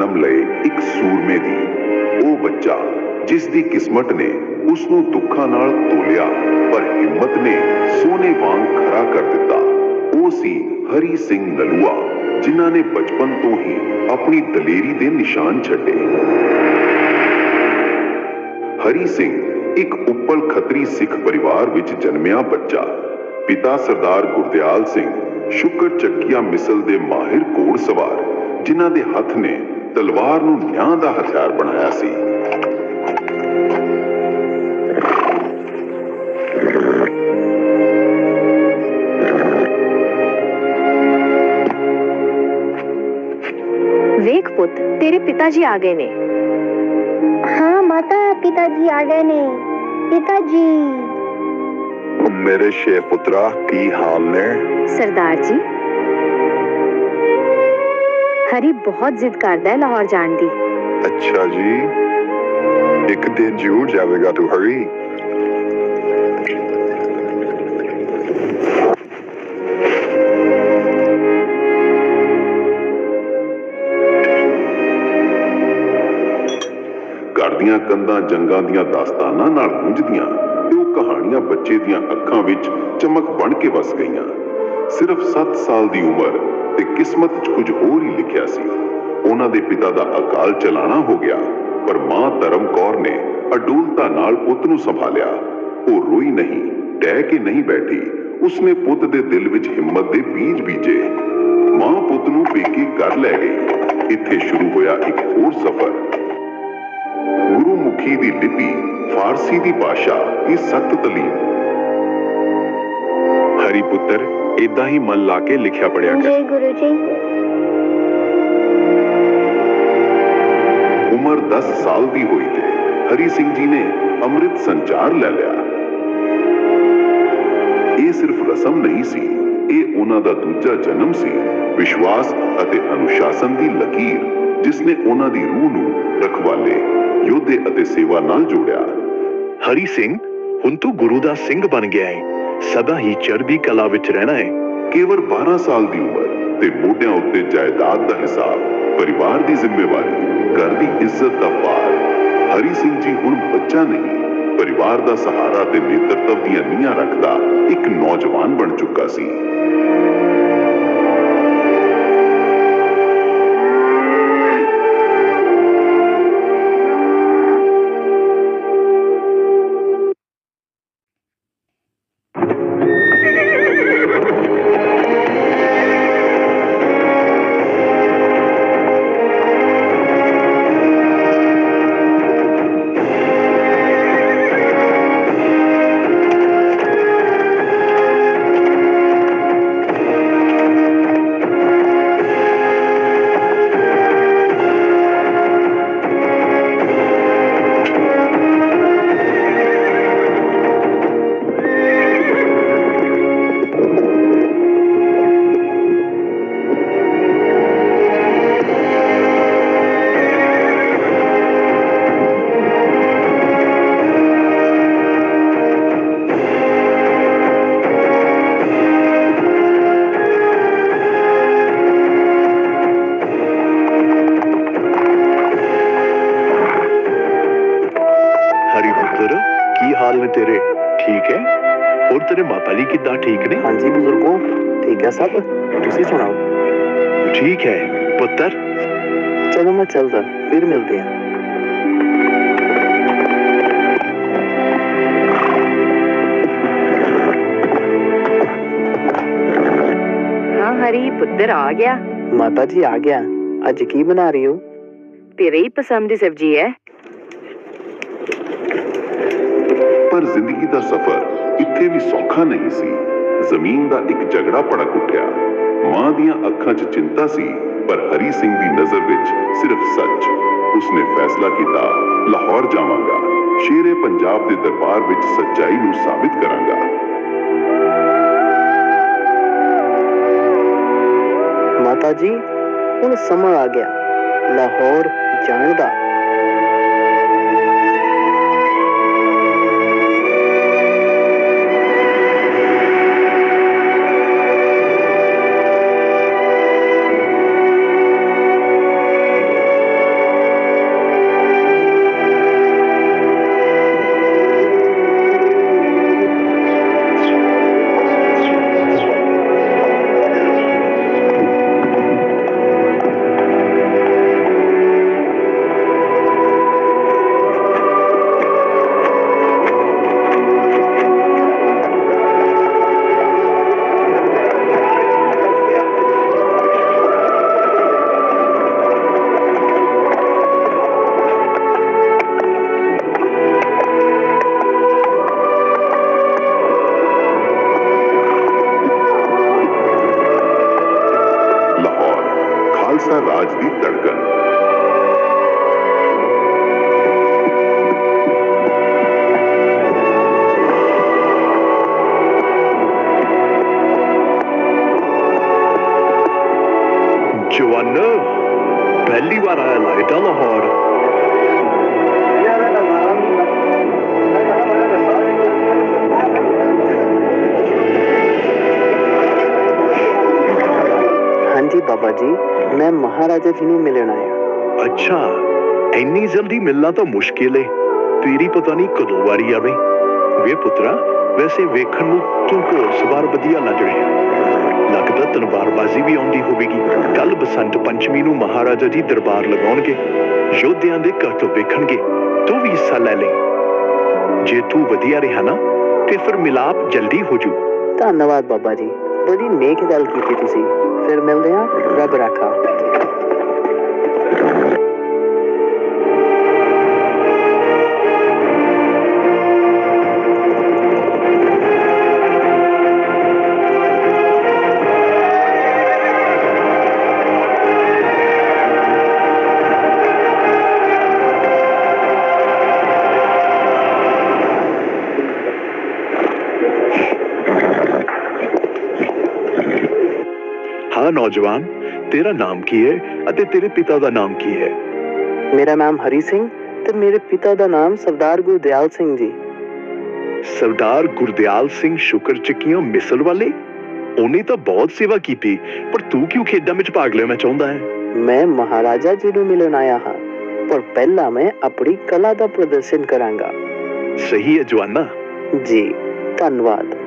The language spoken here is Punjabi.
ਜਨਮ ਲਏ ਇੱਕ ਸੂਰਮੇ ਦੀ। ਉਹ ਬੱਚਾ ਜਿਸ ਦੀ ਕਿਸਮਤ ਨੇ ਉਸ ਨੂੰ ਦੁੱਖਾਂ ਨਾਲ ਤੋਲਿਆ, ਪਰ ਹਿੰਮਤ ਨੇ ਸੋਨੇ ਵਾਂਗ ਖਰਾ ਕਰ ਦਿੱਤਾ। ਉਹ ਸੀ ਹਰੀ ਸਿੰਘ ਨਲੂਆ, ਜਿਨ੍ਹਾਂ ਨੇ ਬਚਪਨ ਤੋਂ ਹੀ ਆਪਣੀ ਦਲੇਰੀ ਦੇ ਨਿਸ਼ਾਨ ਛੱਡੇ। ਹਰੀ ਸਿੰਘ ਇੱਕ ਉੱਪਲ ਖੱਤਰੀ ਸਿੱਖ ਪਰਿਵਾਰ ਵਿੱਚ ਜਨਮਿਆ ਬੱਚਾ। ਪਿਤਾ ਸਰਦਾਰ ਗੁਰਦਿਆਲ ਸਿੰਘ ਸ਼ੁਕਰ ਚੱਕੀਆ ਮਿਸਲ ਦੇ ਮਾਹਿਰ ਕੋੜ ਸਵਾਰ, ਜਿਨ੍ਹਾਂ ਦੇ ਹੱਥ ਨੇ ਤਲਵਾਰ ਨੂੰ ਨਿਆਂ ਦਾ ਹਥਿਆਰ ਬਣਾਇਆ ਸੀ ਵੇਖ ਪੁੱਤ ਤੇਰੇ ਪਿਤਾ ਜੀ ਆ ਗਏ ਨੇ हाँ माता पिताजी आ गए ने पिताजी ਮੇਰੇ ਸ਼ੇ ਪੁੱਤਰਾ ਕੀ ਹਾਲ ਨੇ ਸਰਦਾਰ ਜੀ ਹਰੀ ਬਹੁਤ ਜ਼ਿੱਦ ਕਰਦਾ ਹੈ ਲਾਹੌਰ ਜਾਣ ਦੀ। ਅੱਛਾ ਜੀ। ਇੱਕ ਦਿਨ ਜ਼ਰੂਰ ਜਾਵੇਗਾ ਤੂੰ, ਹਰੀ। ਘਰ ਦੀਆਂ ਕੰਧਾਂ, ਜੰਗਾਂ ਦੀਆਂ ਦਾਸਤਾਨਾਂ ਨਾਲ ਗੂੰਜਦੀਆਂ ਤੇ ਉਹ ਕਹਾਣੀਆਂ ਬੱਚੇ ਦੀਆਂ ਅੱਖਾਂ ਵਿੱਚ ਚਮਕ ਬਣ ਕੇ ਵਸ ਗਈਆਂ। ਸਿਰਫ 7 ਸਾਲ ਦੀ ਉਮਰ ਤੇ ਕਿਸਮਤ 'ਚ ਕੁਝ ਹੋਰ ਹੀ ਲਿਖਿਆ ਸੀ। ਉਹਨਾਂ ਦੇ ਪਿਤਾ ਦਾ ਅਕਾਲ ਚਲਾਣਾ ਹੋ ਗਿਆ, ਪਰ ਮਾਂ ਧਰਮ ਕੌਰ ਨੇ ਅਡੂਲਤਾ ਨਾਲ ਪੁੱਤ ਨੂੰ ਸੰਭਾਲਿਆ। ਉਹ ਰੋਈ ਨਹੀਂ, ਡਹਿ ਕੇ ਨਹੀਂ ਬੈਠੀ। ਉਸਨੇ ਪੁੱਤ ਦੇ ਦਿਲ ਵਿੱਚ ਹਿੰਮਤ ਦੇ ਬੀਜ ਬੀਜੇ। ਮਾਂ ਪੁੱਤ ਨੂੰ ਪੇਕੇ ਕਰ ਲੈ ਗਈ। ਇੱਥੇ ਸ਼ੁਰੂ ਹੋਇਆ ਇੱਕ ਹੋਰ ਸਫ਼ਰ। ਗੁਰੂਮੁਖੀ ਦੀ ਲਿਪੀ, ਫਾਰਸੀ ਦੀ ਭਾਸ਼ਾ ਦੀ ਸਖਤ ਤਾਲੀਮ ਹਰੀ ਪੁੱਤਰ ਇਦਾਂ ਹੀ ਮਨ ਲਾ ਕੇ ਲਿਖਿਆ ਪੜਿਆ ਕਰ। ਜੀ ਗੁਰੂ ਜੀ। ਉਮਰ 10 ਸਾਲ ਦੀ ਹੋਈ ਤੇ ਹਰੀ ਸਿੰਘ ਜੀ ਨੇ ਅੰਮ੍ਰਿਤ ਸੰਚਾਰ ਲੈ ਲਿਆ। ਇਹ ਸਿਰਫ ਰਸਮ ਨਹੀਂ ਸੀ ਇਹ ਉਹਨਾਂ ਦਾ ਦੂਜਾ ਜਨਮ ਸੀ। ਵਿਸ਼ਵਾਸ ਅਤੇ ਅਨੁਸ਼ਾਸਨ ਦੀ ਲਕੀਰ ਜਿਸ ਨੇ ਉਹਨਾਂ ਦੀ ਰੂਹ ਨੂੰ ਰਖਵਾਲੇ ਯੋਧੇ ਅਤੇ ਸੇਵਾ ਨਾਲ ਜੋੜਿਆ। ਹਰੀ ਸਿੰਘ ਹੁਣ ਤੂੰ ਗੁਰੂ ਦਾ ਸਿੰਘ ਬਣ ਗਿਆ ਹੈ ਸਦਾ ਹੀ ਚੜ੍ਹਦੀ ਕਲਾ ਵਿੱਚ ਰਹਿਣਾ ਹੈ। ਕੇਵਲ 12 ਸਾਲ ਦੀ ਉਮਰ ਤੇ ਮੋਢਿਆਂ ਉੱਤੇ ਜਾਇਦਾਦ ਦਾ ਹਿਸਾਬ ਪਰਿਵਾਰ ਦੀ ਜ਼ਿੰਮੇਵਾਰੀ, ਘਰ ਦੀ ਇੱਜ਼ਤ ਦਾ ਭਾਰ। ਹਰੀ ਸਿੰਘ ਜੀ ਹੁਣ ਬੱਚਾ ਨਹੀਂ, ਪਰਿਵਾਰ ਦਾ ਸਹਾਰਾ ਤੇ ਨੇਤਰਤਵ ਦੀਆਂ ਨੀਹਾਂ ਰੱਖਦਾ ਇੱਕ ਨੌਜਵਾਨ ਬਣ ਚੁੱਕਾ ਸੀ। ਹੋਰ ਤੇਰੇ ਮਾਤਾ ਜੀ ਕਿੱਦਾਂ ਠੀਕ ਨੇ ਹਾਂਜੀ ਬਜ਼ੁਰਗੋ ਠੀਕ ਹੈ ਸਭ ਤੁਸੀਂ ਸੁਣਾਓ ਠੀਕ ਹੈ ਪੁੱਤਰ ਚਲੋ ਮੈਂ ਚੱਲਦਾ ਫਿਰ ਮਿਲਦੇ ਹਾਂ ਹਾਂ ਹਰੀ ਪੁੱਤਰ ਆ ਗਿਆ ਮਾਤਾ ਜੀ ਆ ਗਿਆ ਅੱਜ ਕੀ ਬਣਾ ਰਹੀ ਹੋ ਤੇਰੇ ਹੀ ਪਸੰਦ ਦੀ ਸਬਜ਼ੀ ਹੈ ਪਰ ਜ਼ਿੰਦਗੀ ਦਾ ਸਫ਼ਰ ਇੱਥੇ ਵੀ ਸੌਖਾ ਨਹੀਂ ਸੀ। ਜ਼ਮੀਨ ਦਾ ਇੱਕ ਝਗੜਾ ਭੜਕ ਉੱਠਿਆ। ਮਾਂ ਦੀਆਂ ਅੱਖਾਂ 'ਚ ਚਿੰਤਾ ਸੀ, ਪਰ ਹਰੀ ਸਿੰਘ ਦੀ ਨਜ਼ਰ ਵਿੱਚ ਸਿਰਫ ਸੱਚ। ਉਸਨੇ ਫੈਸਲਾ ਕੀਤਾ, ਲਾਹੌਰ ਜਾਵਾਂਗਾ। ਸ਼ੇਰੇ ਪੰਜਾਬ ਦੇ ਦਰਬਾਰ ਵਿੱਚ ਸੱਚਾਈ ਨੂੰ ਸਾਬਿਤ ਕਰਾਂਗਾ। ਮਾਤਾ ਜੀ, ਹੁਣ ਸਮਾਂ ਆ ਗਿਆ। ਲਾਹੌਰ ਜਾਣ ਦਾ। सा राज की धड़कन जवाना पहली बार आया लाइटा लाहौर। हाँ जी बाबा जी। ਮੈਂ ਮਹਾਰਾਜਾ ਜੀ ਨੂੰ ਮਿਲਣ ਆਇਆ। ਅੱਛਾ ਇੰਨੀ ਜਲਦੀ ਮਿਲਣਾ ਤਾਂ ਮੁਸ਼ਕਿਲ ਏ। ਤੇਰੀ ਪਤਾ ਨਹੀਂ ਕਦੋਂ ਵਾਰੀ ਆਵੇ। ਵੇ ਪੁੱਤਰਾ ਵੈਸੇ ਵੇਖਣ ਨੂੰ ਤੂੰ ਘੋੜ ਸਵਾਰ ਵਧੀਆ ਲੱਗ ਰਿਹਾ। ਲੱਗਦਾ ਤਲਵਾਰਬਾਜ਼ੀ ਵੀ ਆਉਂਦੀ ਹੋਵੇਗੀ। ਕੱਲ ਬਸੰਤ ਪੰਚਮੀ ਨੂੰ ਮਹਾਰਾਜਾ ਜੀ ਦਰਬਾਰ ਲਗਾਉਣਗੇ। ਯੋਧਿਆਂ ਦੇ ਕਰਤੱਵ ਵੇਖਣਗੇ। ਤੂੰ ਵੀ ਹਿੱਸਾ ਲੈ ਲੈ। ਜੇ ਤੂੰ ਵਧੀਆ ਰਿਹਾ ਨਾ ਤੇ ਫਿਰ ਮਿਲਾਪ ਜਲਦੀ ਹੋ ਜੂ। ਧੰਨਵਾਦ ਬਾਬਾ ਜੀ। ਬੜੀ ਨੇਕ ਗੱਲ ਕੀਤੀ ਤੁਸੀਂ। ਫਿਰ ਮਿਲਦੇ ਹਾਂ। ਰੱਬ ਰਾਖਾ। ਨੌਜਵਾਨ ਤੇਰਾ ਨਾਮ ਕੀ ਹੈ ਅਤੇ ਤੇਰੇ ਪਿਤਾ ਦਾ ਨਾਮ ਕੀ ਹੈ? ਮੇਰਾ ਨਾਮ ਹਰੀ ਸਿੰਘ ਤੇ ਮੇਰੇ ਪਿਤਾ ਦਾ ਨਾਮ ਸਰਦਾਰ ਗੁਰਦਿਆਲ ਸਿੰਘ ਜੀ। ਸਰਦਾਰ ਗੁਰਦਿਆਲ ਸਿੰਘ ਸ਼ੁਕਰ ਚੱਕੀਆਂ ਮਿਸਲ ਵਾਲੇ? ਉਹਨੇ ਤਾਂ ਬਹੁਤ ਸੇਵਾ ਕੀਤੀ ਪਰ ਤੂੰ ਕਿਉਂ ਖੇਡਾਂ ਵਿੱਚ ਭਾਗ ਲੈਣਾ ਚਾਹੁੰਦਾ ਹੈ? ਮੈਂ ਮਹਾਰਾਜਾ ਜੀ ਨੂੰ ਮਿਲਣ ਆਇਆ ਹਾਂ ਪਰ ਪਹਿਲਾਂ ਮੈਂ ਆਪਣੀ ਕਲਾ ਦਾ ਪ੍ਰਦਰਸ਼ਨ ਕਰਾਂਗਾ। ਸਹੀ ਹੈ ਜਵਾਨਾ। ਜੀ ਧੰਨਵਾਦ।